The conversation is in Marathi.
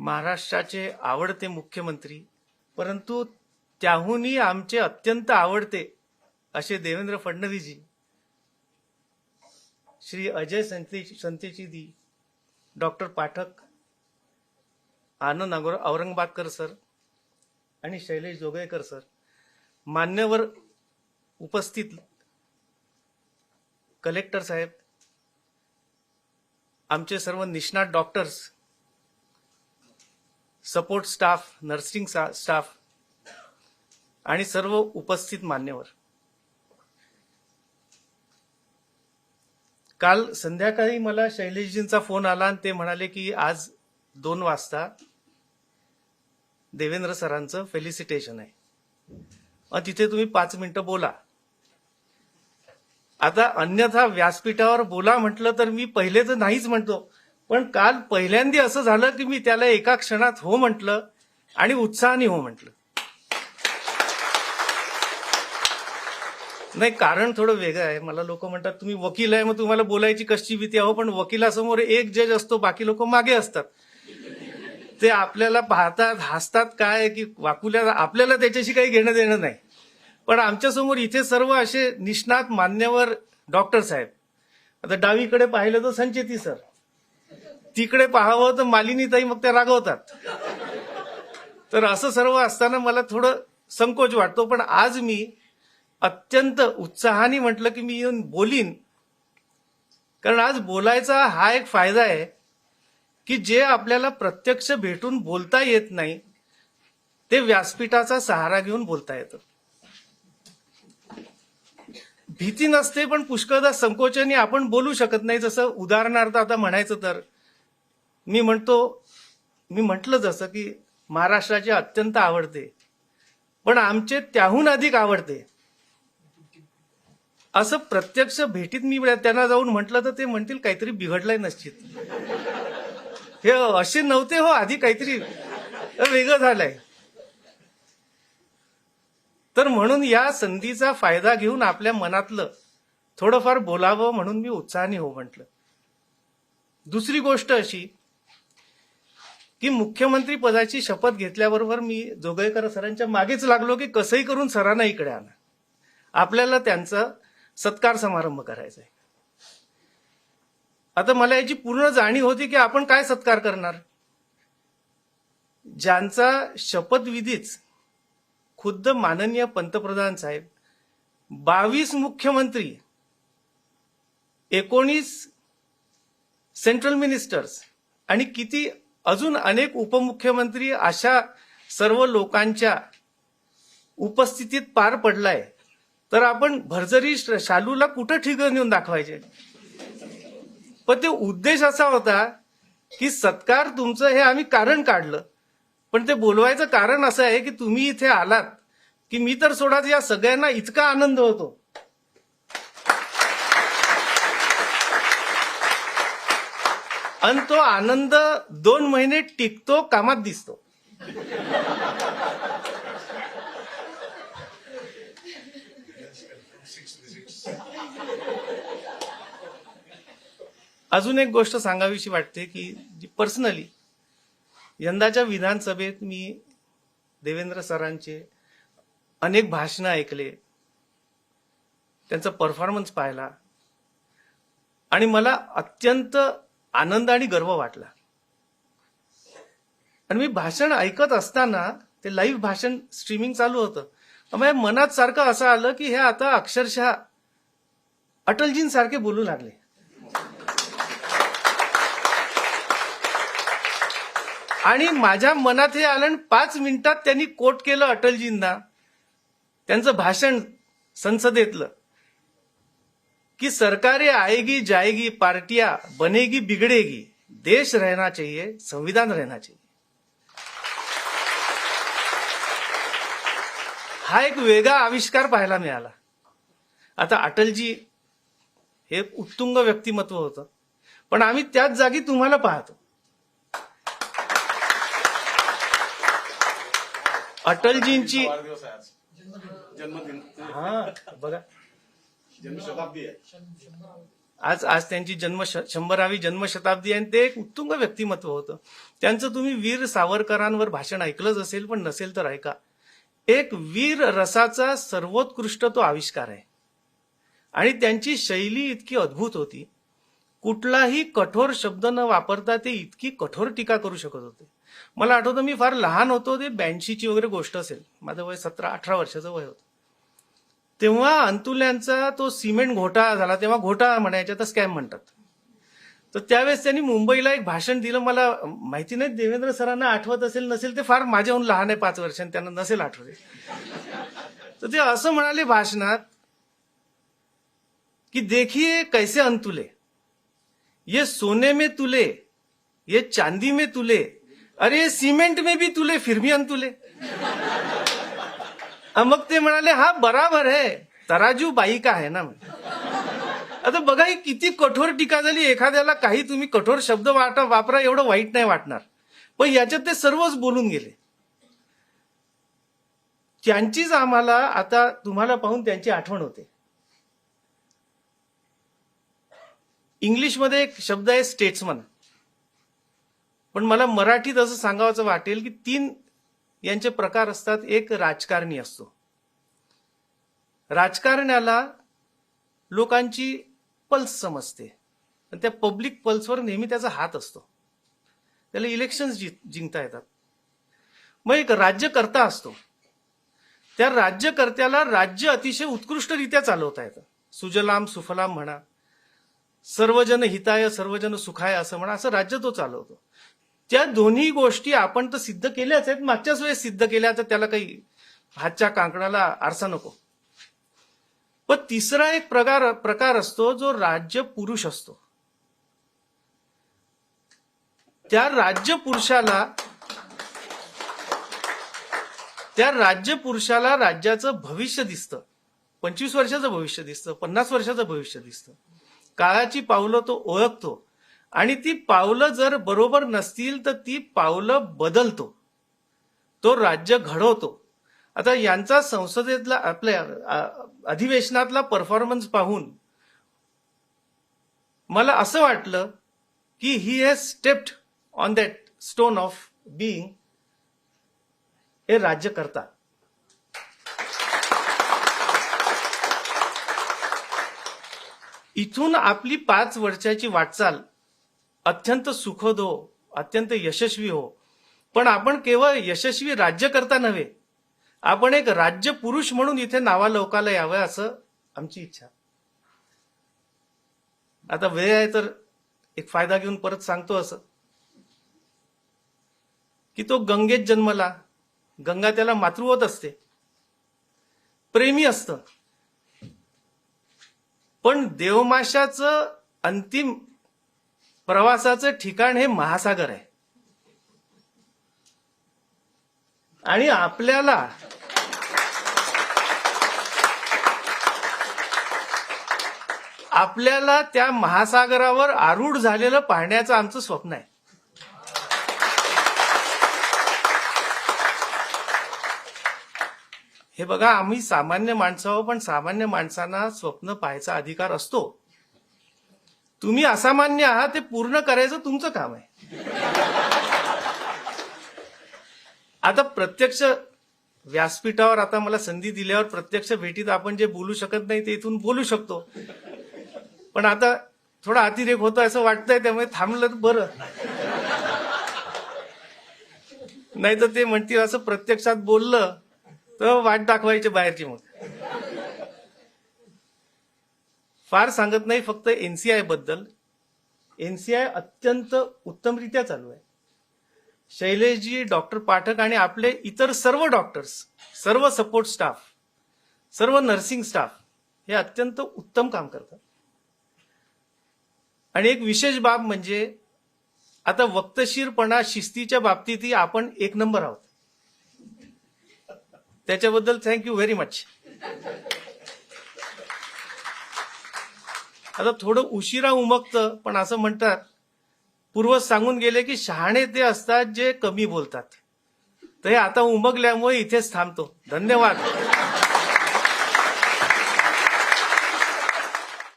महाराष्ट्राचे आवडते मुख्यमंत्री परंतु त्याहूनही आमचे अत्यंत आवडते असे देवेंद्र फडणवीसजी श्री अजय संते संतेची डॉक्टर पाठक आनंद और- औरंगाबादकर सर आणि शैलेश जोगळेकर सर मान्यवर उपस्थित कलेक्टर साहेब आमचे सर्व निष्णात doctors support staff nursing staff आणि सर्व उपस्थित मान्यवर. काल संध्याकाळी मला शैलेशजींचा फोन आला आणि ते म्हणाले की आज दोन वाजता देवेंद्र सरांचं फेलिसिटेशन आहे. तिथे तुम्ही पाच मिनिटं बोला. आता अन्यथा व्यासपीठावर बोला म्हटलं तर मी पहिले तर नाहीच म्हणतो. पण काल पहिल्यांदा असं झालं की मी त्याला एका क्षणात हो म्हटलं आणि उत्साहाने हो म्हटलं. नाही कारण थोडं वेगळं आहे. मला लोक म्हणतात तुम्ही वकील आहे मग तुम्हाला बोलायची कशी भीती आहो? पण वकिलासमोर एक जज असतो बाकी लोक मागे असतात. ते आपल्याला पाहतात हसतात काय की वाकुल्या आपल्याला त्याच्याशी काही घेणं देणं नाही. पण आमच्यासमोर इथे सर्व असे निष्णात मान्यवर डॉक्टर साहेब. आता डावीकडे पाहिलं तर संचेती सर. तिकडे पाहावं तर मालिनीताई मग त्या रागवतात. तर असं सर्व असताना मला थोडं संकोच वाटतो पण आज मी अत्यंत उत्साहाने म्हटलं की मी येऊन बोलीन. कारण आज बोलायचा हा एक फायदा आहे की जे आपल्याला प्रत्यक्ष भेटून बोलता येत नाही ते व्यासपीठाचा सहारा घेऊन बोलता येतं. भीती नसते पण पुष्कळदा संकोचने आपण बोलू शकत नाही. जसं उदाहरणार्थ आता म्हणायचं तर मी म्हणतो मी म्हटलं जसं की महाराष्ट्राचे अत्यंत आवडते पण आमचे त्याहून अधिक आवडते. असं प्रत्यक्ष भेटीत मी त्यांना जाऊन म्हटलं तर ते म्हणतील काहीतरी बिघडलंय निश्चित. हे असे नव्हते हो आधी काहीतरी वेगळं झालंय. तर म्हणून या संधीचा फायदा घेऊन आपल्या मनातलं थोडंफार बोलावं म्हणून मी उत्साहाने हो म्हटलं. दुसरी गोष्ट अशी की मुख्यमंत्री पदाची शपथ घेतल्याबरोबर मी जोगळेकर सरांच्या मागेच लागलो की कसंही करून सरांना इकडे आणा. आपल्याला त्यांचा सत्कार समारंभ करायचा आहे आता मला याची पूर्ण जाणीव होती की आपण काय सत्कार करणार. ज्यांचा शपथविधीच खुद्द माननीय पंतप्रधान साहेब बावीस मुख्यमंत्री एकोणीस सेंट्रल मिनिस्टर्स आणि किती अजून अनेक उपमुख्यमंत्री अशा सर्व लोकांच्या उपस्थितीत पार पडलाय. तर आपण भरजरी शालूला कुठं ठिकाण नेऊन दाखवायचे? पण ते उद्देश असा होता की सत्कार तुमचं हे आम्ही कारण काढलं. पण ते बोलवायचं कारण असं आहे की तुम्ही इथे आलात की मी तर सोडाच या सगळ्यांना इतका आनंद होतो. आणि तो आनंद दोन महिने टिकतो कामात दिसतो. अजून एक गोष्ट सांगावीशी वाटते की जी पर्सनली यंदाच्या विधानसभेत मी देवेंद्र सरांचे अनेक भाषणं ऐकले. त्यांचा परफॉर्मन्स पाहिला. आणि मला अत्यंत आनंद आणि गर्व वाटला. आणि मी भाषण ऐकत असताना ते लाईव्ह भाषण स्ट्रीमिंग चालू होतं. माझ्या मनात सारखं असं आलं की हे आता अक्षरशः अटलजींसारखे बोलू लागले. आणि माझ्या मनात हे आलं आणि पाच मिनिटात त्यांनी कोट केलं अटलजींना. त्यांचं भाषण संसदेतलं. कि सरकारें आएगी जाएगी पार्टियां बनेगी बिगड़ेगी। देश रहना चाहिए संविधान रहना चाहिए। हा एक वेगळा आविष्कार पाहायला मिळाला. आता अटलजी हे उत्तुंग व्यक्तिमत्व होतं. पण आम्ही त्याच जागी तुम्हाला पाहतो. अटलजींची हा बघा. जन्मशताब्दी आहे. आज आज त्यांची जन्म शंभरावी जन्मशताब्दी आहे आणि ते एक उत्तुंग व्यक्तिमत्व होतं. त्यांचं तुम्ही वीर सावरकरांवर भाषण ऐकलंच असेल पण नसेल तर ऐका. एक वीर रसाचा सर्वोत्कृष्ट तो आविष्कार आहे. आणि त्यांची शैली इतकी अद्भुत होती. कुठलाही कठोर शब्द न वापरता ते इतकी कठोर टीका करू शकत होते. मला आठवतं मी फार लहान होतो ते ब्याऐंशीची वगैरे गोष्ट असेल. माझं वय सतरा अठरा वर्षाचं वय होतं. तेव्हा अंतुल्यांचा तो सिमेंट घोटाळा झाला. तेव्हा घोटाळा म्हणायचा तर स्कॅम म्हणतात. तर त्यावेळेस त्यांनी मुंबईला एक भाषण दिलं. मला माहिती नाही देवेंद्र सरांना आठवत असेल नसेल ते फार माझ्याहून लहान आहे पाच वर्षांनी त्यांना नसेल आठवते. तर ते असं म्हणाले भाषणात कि देखिए कैसे अंतुले? ये सोने में तुले ये चांदी में तुले अरे सिमेंट सीमेंट में भी तुले फिर भी अंतुले. मग ते म्हणाले हा बराबर आहे. तराजू बाईका आहे ना. आता बघा ही किती कठोर टीका झाली. एखाद्याला काही तुम्ही कठोर शब्द वाटा वापरा एवढं वाईट नाही वाटणार. पण याच्यात ते सर्वच बोलून गेले. त्यांचीच आम्हाला आता तुम्हाला पाहून त्यांची आठवण होते. इंग्लिशमध्ये एक शब्द आहे स्टेट्समन पण मला मराठीत असं सांगावं वाटेल की तीन यांचे प्रकार असतात एक राजकारणी असतो. राजकारण्याला लोकांची पल्स समजते. आणि त्या पब्लिक पल्सवर नेहमी त्याचा हात असतो. त्याला इलेक्शन्स जि जिंकता येतात. मग एक राज्यकर्ता असतो. त्या राज्यकर्त्याला राज्य अतिशय उत्कृष्टरित्या चालवता येतं. सुजलाम सुफलाम म्हणा सर्वजन हिताय सर्वजन सुखाय असं म्हणा असं राज्य तो चालवतो. त्या दोन्ही गोष्टी आपण तर सिद्ध केल्याच आहेत मागच्याच वेळेस सिद्ध केल्या तर त्याला काही हातच्या कांकणाला आरसा नको. पण तिसरा एक प्रकार प्रकार असतो जो राज्य पुरुष असतो. त्या राज्य पुरुषाला त्या राज्य पुरुषाला राज्याचं भविष्य दिसतं. पंचवीस वर्षाचं भविष्य दिसतं पन्नास वर्षाचं भविष्य दिसतं. काळाची पावलं तो ओळखतो. आणि ती पावलं जर बरोबर नसतील तर ती पावलं बदलतो. तो राज्य घडवतो. आता यांचा संसदेतला आपल्या अधिवेशनातला परफॉर्मन्स पाहून मला असं वाटलं की he has stepped on that stone of being हे राज्यकर्ता इथून आपली पाच वर्षाची वाटचाल अत्यंत सुखद हो अत्यंत यशस्वी हो. पण आपण केवळ यशस्वी राज्यकर्ता नव्हे आपण एक राज्य पुरुष म्हणून इथे नावालोकाला यावं असं आमची इच्छा. आता वेळ आहे तर एक फायदा घेऊन परत सांगतो असं. की तो गंगेत जन्मला गंगा त्याला मातृवत असते. प्रेमी असतं. पण देवमाशाचं अंतिम प्रवासाचं ठिकाण हे महासागर आहे. आणि आपल्याला आपल्याला त्या महासागरावर आरूढ झालेलं पाहण्याचं आमचं स्वप्न आहे. हे बघा आम्ही सामान्य माणसं आहोत पण सामान्य माणसांना स्वप्न पाहायचा अधिकार असतो. तुम्ही असामान्य आहात ते पूर्ण करायचं तुमचं काम आहे. आता प्रत्यक्ष व्यासपीठावर आता मला संधी दिल्यावर प्रत्यक्ष भेटीत आपण जे बोलू शकत नाही ते इथून बोलू शकतो. पण आता थोडा अतिरेक होतो असं वाटतंय त्यामुळे थांबलं तर बरं. नाही तर ते म्हणतील असं प्रत्यक्षात बोललं तर वाट दाखवायची बाहेरची मग. फार सांगत नाही फक्त एनसीआयबद्दल. एनसीआय अत्यंत उत्तमरित्या चालू आहे. शैलेशजी डॉक्टर पाठक आणि आपले इतर सर्व डॉक्टर्स सर्व सपोर्ट स्टाफ सर्व नर्सिंग स्टाफ हे अत्यंत उत्तम काम करतात. आणि एक विशेष बाब म्हणजे आता वक्तशीरपणा शिस्तीच्या बाबतीतही आपण एक नंबर आहोत. त्याच्याबद्दल थँक्यू व्हेरी मच आता थोडं उशिरा उमगतं पण असं म्हणतात पूर्वज सांगून गेले की शहाणे ते असतात जे कमी बोलतात. तर हे आता उमगल्यामुळे इथेच थांबतो. धन्यवाद.